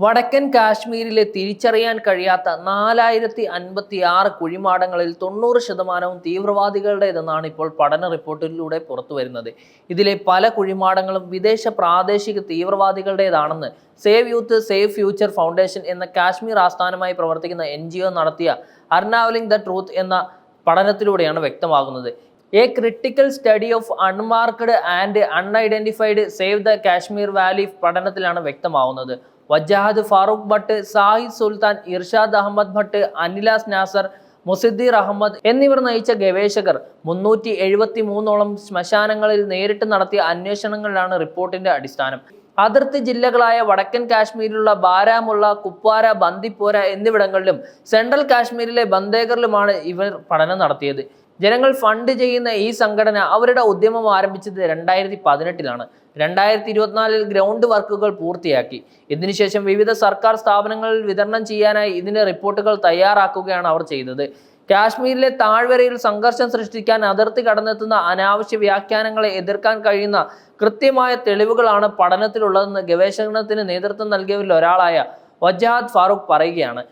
വടക്കൻ കാശ്മീരിലെ തിരിച്ചറിയാൻ കഴിയാത്ത നാലായിരത്തി അൻപത്തി ആറ് കുഴിമാടങ്ങളിൽ തൊണ്ണൂറ് ശതമാനവും തീവ്രവാദികളുടേതെന്നാണ് ഇപ്പോൾ പഠന റിപ്പോർട്ടിലൂടെ പുറത്തു വരുന്നത്. ഇതിലെ പല കുഴിമാടങ്ങളും വിദേശ പ്രാദേശിക തീവ്രവാദികളുടേതാണെന്ന് save youth save future foundation എന്ന കാശ്മീർ ആസ്ഥാനമായി പ്രവർത്തിക്കുന്ന എൻ നടത്തിയ അർനാവലിംഗ് ദ ട്രൂത്ത് എന്ന പഠനത്തിലൂടെയാണ് വ്യക്തമാകുന്നത്. A critical study of unmarked and unidentified save the Kashmir valley പഠനത്തിലാണ് വ്യക്തമാവുന്നത്. വജാഹദ് ഫാറൂഖ് ഭട്ട് സാഹിദ് സുൽത്താൻ ഇർഷാദ് അഹമ്മദ് ഭട്ട് അനിലാസ് നാസർ മുസിദ്ദീർ അഹമ്മദ് എന്നിവർ നയിച്ച ഗവേഷകർ മുന്നൂറ്റി എഴുപത്തി മൂന്നോളം ശ്മശാനങ്ങളിൽ നേരിട്ട് നടത്തിയ അന്വേഷണങ്ങളിലാണ് റിപ്പോർട്ടിന്റെ അടിസ്ഥാനം. അതിർത്തി ജില്ലകളായ വടക്കൻ കാശ്മീരിലുള്ള ബാരാമുള്ള കുപ്വാര ബന്ദിപ്പോര എന്നിവിടങ്ങളിലും സെൻട്രൽ കാശ്മീരിലെ ബന്ദേഗറിലുമാണ് ഇവർ പഠനം നടത്തിയത്. ജനങ്ങൾ ഫണ്ട് ചെയ്യുന്ന ഈ സംഘടന അവരുടെ ഉദ്യമം ആരംഭിച്ചത് രണ്ടായിരത്തി പതിനെട്ടിലാണ് രണ്ടായിരത്തി ഇരുപത്തിനാലിൽ ഗ്രൗണ്ട് വർക്കുകൾ പൂർത്തിയാക്കി. ഇതിനുശേഷം വിവിധ സർക്കാർ സ്ഥാപനങ്ങളിൽ വിതരണം ചെയ്യാനായി ഇതിന്റെ റിപ്പോർട്ടുകൾ തയ്യാറാക്കുകയാണ് അവർ ചെയ്തത്. കാശ്മീരിലെ താഴ്വരയിൽ സംഘർഷം സൃഷ്ടിക്കാൻ അതിർത്തി കടന്നെത്തുന്ന അനാവശ്യ വ്യാഖ്യാനങ്ങളെ എതിർക്കാൻ കഴിയുന്ന കൃത്യമായ തെളിവുകളാണ് പഠനത്തിലുള്ളതെന്ന് ഗവേഷണത്തിന് നേതൃത്വം നൽകിയവരിൽ ഒരാളായ വജാദ് ഫാറൂഖ് പറയുകയാണ്.